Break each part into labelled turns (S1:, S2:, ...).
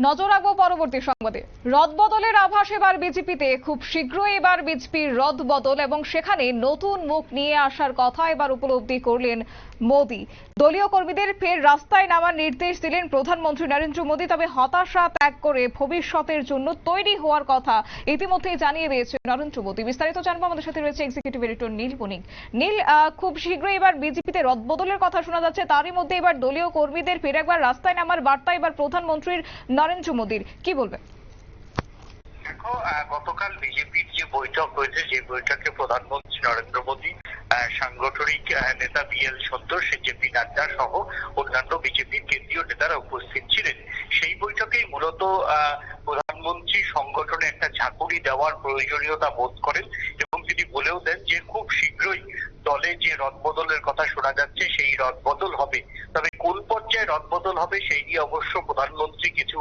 S1: নজর রাখব পরবর্তী সংবাদে। রদবদলের আভাস এবার বিজেপিতে। খুব শীঘ্রই এবার বিজেপির রদবদল এবং সেখানে নতুন মুখ নিয়ে আসার কথা এবার উপলব্ধি করলেন মোদী। দলীয় কর্মীদের ফের রাস্তায় নামার নির্দেশ দিলেন প্রধানমন্ত্রী নরেন্দ্র মোদী, তবে হতাশা ত্যাগ করে ভবিষ্যতের জন্য তৈরি হওয়ার কথা ইতিমধ্যেই জানিয়ে দিয়েছে নরেন্দ্র মোদী। বিস্তারিত জানব আমাদের সাথে রয়েছে এক্সিকিউটিভ এডিটর নীল বণিক নীল খুব শীঘ্রই এবার বিজেপিতে রদবদলের কথা শোনা যাচ্ছে। তারই মধ্যে এবার দলীয় কর্মীদের ফের একবার রাস্তায় নামার বার্তা এবার প্রধানমন্ত্রীর নরেন্দ্র মোদীর, কি বলবেন?
S2: দেখো গতকাল বিজেপির যে বৈঠক হয়েছে, যে বৈঠকে প্রধানমন্ত্রী নরেন্দ্র মোদী সাংগঠনিক নেতা B L Santhosh JP Nadda সহ অন্যান্য বিজেপির কেন্দ্রীয় নেতারা উপস্থিত ছিলেন। সেই বৈঠকেই মূলত প্রধানমন্ত্রী সংগঠনে একটা ঝাঁকুনি দেওয়ার প্রয়োজনীয়তা বোধ করেন তিনি বলেও দেন যে খুব শীঘ্রই দলে যে রদবদলের কথা শোনা যাচ্ছে, সেই রদবদল হবে। তবে কোন পর্যায়ে রদবদল হবে, সেই নিয়ে অবশ্য প্রধানমন্ত্রী কিছু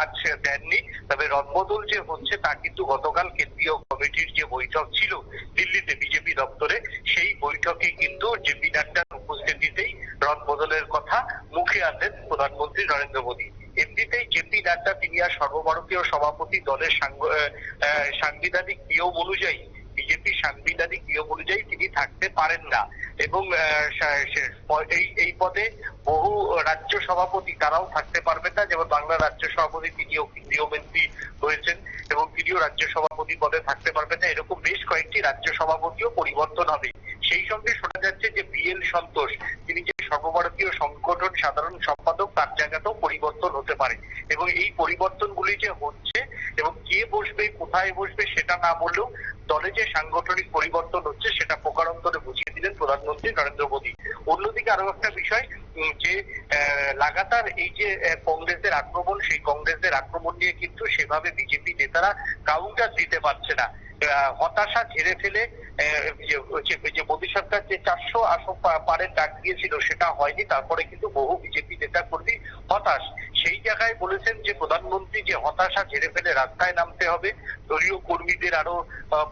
S2: আজ দেননি। তবে রদবদল যে হচ্ছে, তা কিন্তু গতকাল কেন্দ্রীয় কমিটির যে বৈঠক ছিল দিল্লিতে বিজেপি দপ্তরে, সেই বৈঠকে কিন্তু জেপি নাড্ডার উপস্থিতিতেই রদবদলের কথা মুখে আনলেন প্রধানমন্ত্রী নরেন্দ্র মোদী। এমনিতেই জেপি নাড্ডা, তিনি আর সর্বভারতীয় সভাপতি দলের সাংবিধানিক নিয়ম অনুযায়ী বিজেপি সাংবিধানিক নিয়ম অনুযায়ী তিনি থাকতে পারেন না। এবং এই এই পদে বহু রাজ্য সভাপতি তারাও থাকতে পারবেন না। যেমন বাংলার রাজ্য সভাপতি তিনিও কেন্দ্রীয় মন্ত্রী হয়েছেন এবং তিনিও রাজ্য সভাপতি পদে থাকতে পারবেন না। এরকম বেশ কয়েকটি রাজ্য সভাপতিও পরিবর্তন হবে। সেই সঙ্গে শোনা যাচ্ছে যে বিএল সন্তোষ, তিনি যে সর্বভারতীয় সংগঠন সাধারণ সম্পাদক, তার জায়গাতেও পরিবর্তন হতে পারে। এবং এই পরিবর্তনগুলি যে হচ্ছে এবং কে বসবে, কোথায় বসবে সেটা না বললেও দলে যে সাংগঠনিক পরিবর্তন হচ্ছে সেটা প্রকারান্তরে বুঝিয়ে দিলেন প্রধানমন্ত্রী নরেন্দ্র মোদী। অন্যদিকে আরও একটা বিষয় যে লাগাতার এই যে কংগ্রেসের আক্রমণ, সেই কংগ্রেসের আক্রমণ নিয়ে কিন্তু সেভাবে বিজেপি নেতারা কাউন্টার দিতে পারছে না। হতাশা ঝেড়ে ফেলে যে- মোদী সরকার যে চারশো আসন পা- পারের ডাক দিয়েছিল সেটা হয়নি, তারপরে কিন্তু বহু বিজেপি নেতা কর্মী হতাশ। জায়গায় বলেছেন যে প্রধানমন্ত্রী যে হতাশা ঝেড়ে ফেলে রাস্তায় নামতে হবে, দলীয় কর্মীদের আরও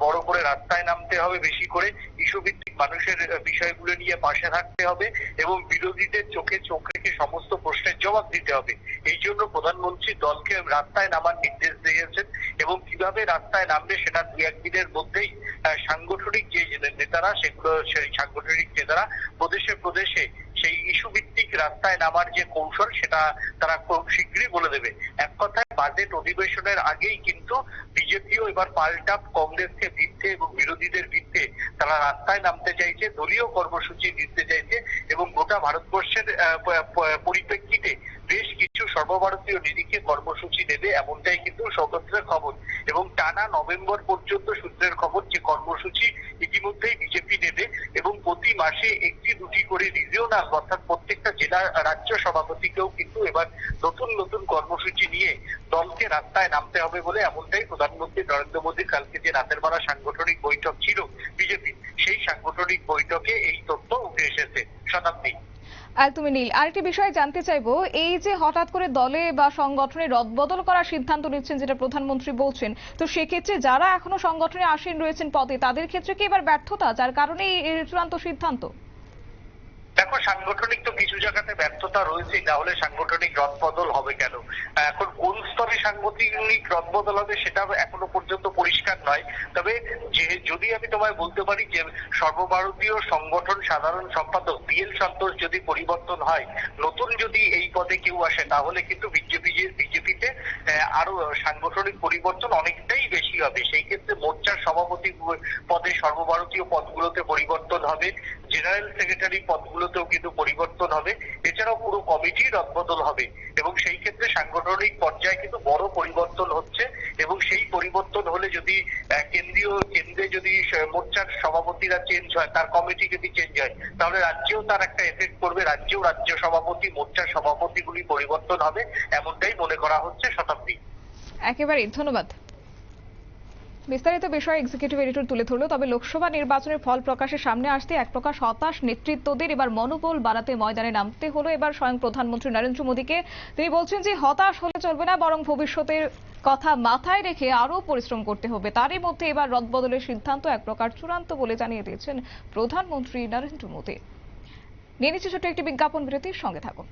S2: বড় করে রাস্তায় নামতে হবে, বেশি করে ইস্যুভিত্তিক মানুষের বিষয়গুলো নিয়ে পাশে থাকতে হবে এবং বিরোধীদের চোখে চোখ রেখে সমস্ত প্রশ্নের জবাব দিতে হবে। এই জন্য প্রধানমন্ত্রী দলকে রাস্তায় নামার নির্দেশ দিয়েছেন এবং কীভাবে রাস্তায় নামবে সেটা দু, একদিনের মধ্যেই সাংগঠনিক যে নেতারা সেগুলো, সেই সাংগঠনিক নেতারা প্রদেশে প্রদেশে রাস্তায় নামার যে কৌশল, সেটা তারা খুব শীঘ্রই বলে দেবে। এক কথায় বাজেট অধিবেশনের আগেই কিন্তু বিজেপিও এবার পাল্টা কংগ্রেসকে ভিত্তে এবং বিরোধীদের ভিত্তে তারা রাস্তায় নামতে চাইছে, দলীয় কর্মসূচি দিতে চাইছে এবং গোটা ভারতবর্ষের পরিপ্রেক্ষিতে বেশ কিছু সর্বভারতীয় নিরিখে কর্মসূচি নেবে এমনটাই কিন্তু সূত্রের খবর। এবং টানা নভেম্বর পর্যন্ত সূত্রের খবর যে কর্মসূচি ইতিমধ্যেই বিজেপি নেবে এবং প্রতি মাসে একটি দুটি করে রিজিওনাল অর্থাৎ প্রত্যেকটা জেলা রাজ্য সভাপতিকেও কিন্তু এবার নতুন নতুন কর্মসূচি নিয়ে দলকে রাস্তায় নামতে হবে বলে এমনটাই প্রধানমন্ত্রী নরেন্দ্র মোদী কালকে যে রাতের বেলা সাংগঠনিক বৈঠক ছিল বিজেপি সেই সাংগঠনিক বৈঠকে এই তথ্য উঠে এসেছে। শতাব্দী
S1: একদমই নীল। আরেকটি বিষয় জানতে চাইব, এই যে হঠাৎ করে দলে বা সংগঠনে রদবদল করার সিদ্ধান্ত নিচ্ছেন যেটা প্রধানমন্ত্রী বলছেন, তো সেক্ষেত্রে যারা এখনও সংগঠনে আসীন রয়েছেন পদে, তাদের ক্ষেত্রে কি এবার ব্যর্থতা, যার কারণে এই চূড়ান্ত সিদ্ধান্ত?
S2: দেখো, সাংগঠনিক তো কিছু জায়গাতে ব্যর্থতা রয়েছেই, না হলে সাংগঠনিক রদবদল হবে কেন? এখন কোন স্তরে সাংগঠনিক রদবদল হবে সেটা এখনও পর্যন্ত পরিষ্কার নয়। তবে যে, যদি আমি তোমায় বলতে পারি যে, সর্বভারতীয় সংগঠন সাধারণ সম্পাদক বিএল সন্তোষ যদি পরিবর্তন হয়, নতুন যদি এই পদে কেউ আসে, তাহলে কিন্তু বিজেপি, বিজেপিতে আরও সাংগঠনিক পরিবর্তন অনেকটাই বেশি হবে। সেই ক্ষেত্রে সভাপতি পদে সর্বভারতীয় পদগুলোতে পরিবর্তন হবে। জেনারেল সেক্রেটারি পদগুলোতেও কিন্তু পরিবর্তন হবে। এছাড়াও পুরো কমিটি রদবদল হবে। এবং সেই ক্ষেত্রে সাংগঠনিক পর্যায়ে কিন্তু বড় পরিবর্তন হচ্ছে। এবং সেই পরিবর্তন হলে যদি কেন্দ্রীয়, কেন্দ্রে যদি মোর্চার সভাপতিরা চেঞ্জ হয়, তার কমিটি যদি চেঞ্জ হয়, তাহলে রাজ্যেও তার একটা এফেক্ট করবে রাজ্যেও রাজ্য সভাপতি, মোর্চার সভাপতিগুলি পরিবর্তন হবে, এমনটাই মনে করা হচ্ছে শতাব্দী
S1: একেবারেই, ধন্যবাদ। বিস্তারিত বিষয় এক্সিকিউটিভ এডিটর তুলে ধরলো, তবে লোকসভা নির্বাচনের ফল প্রকাশের সামনে আসতে এক প্রকার হতাশ নেতৃত্বদের এবার মনোবল বাড়াতে ময়দানে নামতে হলো এবার স্বয়ং প্রধানমন্ত্রী নরেন্দ্র মোদীকে। তিনি বলছেন যে হতাশ হলে চলবে না, বরং ভবিষ্যতের কথা মাথায় রেখে আরও পরিশ্রম করতে হবে। তারই মধ্যে এবার রদবদলের সিদ্ধান্ত এক প্রকার চূড়ান্ত বলে জানিয়ে দিয়েছেন প্রধানমন্ত্রী নরেন্দ্র মোদী। নিয়ে নিচ্ছে ছোট্ট একটি বিজ্ঞাপন বিরতির সঙ্গে থাকুন।